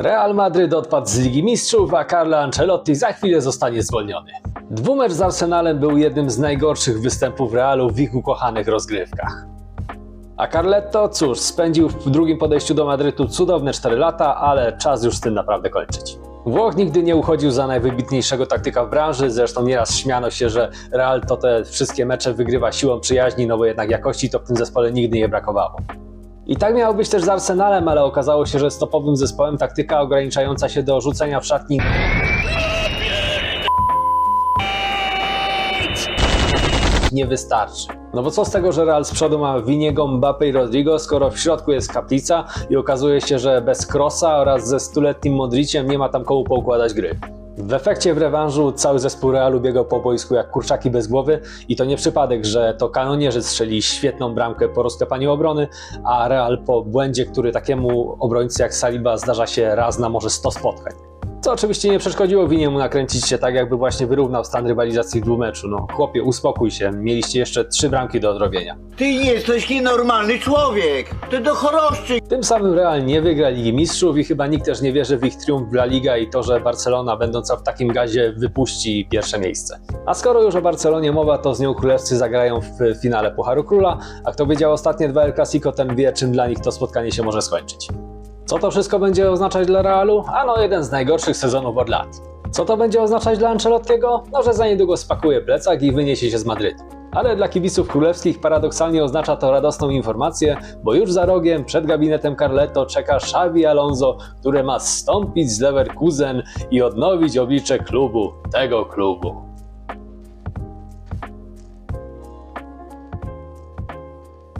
Real Madryt odpadł z Ligi Mistrzów, a Carlo Ancelotti za chwilę zostanie zwolniony. Dwumecz z Arsenalem był jednym z najgorszych występów Realu w ich ukochanych rozgrywkach. A Carletto, cóż, spędził w drugim podejściu do Madrytu cudowne 4 lata, ale czas już z tym naprawdę kończyć. Włoch nigdy nie uchodził za najwybitniejszego taktyka w branży, zresztą nieraz śmiano się, że Real to te wszystkie mecze wygrywa siłą przyjaźni, no bo jednak jakości to w tym zespole nigdy nie brakowało. I tak miało być też z Arsenalem, ale okazało się, że stopowym zespołem taktyka ograniczająca się do rzucenia w szatni nie wystarczy. No bo co z tego, że Real z przodu ma Winiego, Mbappe i Rodrigo, skoro w środku jest kaplica i okazuje się, że bez Krosa oraz ze stuletnim Modriciem nie ma tam komu poukładać gry. W efekcie w rewanżu cały zespół Realu biegał po boisku jak kurczaki bez głowy i to nie przypadek, że to kanonierzy strzeli świetną bramkę po rozklepaniu obrony, a Real po błędzie, który takiemu obrońcy jak Saliba zdarza się raz na może 100 spotkań. Co oczywiście nie przeszkodziło Winiemu nakręcić się tak, jakby właśnie wyrównał stan rywalizacji w dwumeczu. No chłopie, uspokój się, mieliście jeszcze trzy bramki do odrobienia. Ty jesteś nienormalny człowiek! Ty do choroszczy! Tym samym Real nie wygra Ligi Mistrzów i chyba nikt też nie wierzy w ich triumf w La Liga i to, że Barcelona będąca w takim gazie wypuści pierwsze miejsce. A skoro już o Barcelonie mowa, to z nią królewscy zagrają w finale Pucharu Króla, a kto wiedział ostatnie dwa El Clasico, ten wie czym dla nich to spotkanie się może skończyć. Co to wszystko będzie oznaczać dla Realu? Ano jeden z najgorszych sezonów od lat. Co to będzie oznaczać dla Ancelottiego? No, że za niedługo spakuje plecak i wyniesie się z Madrytu. Ale dla kibiców królewskich paradoksalnie oznacza to radosną informację, bo już za rogiem przed gabinetem Carletto czeka Xavi Alonso, który ma zstąpić z Leverkusen i odnowić oblicze klubu, tego klubu.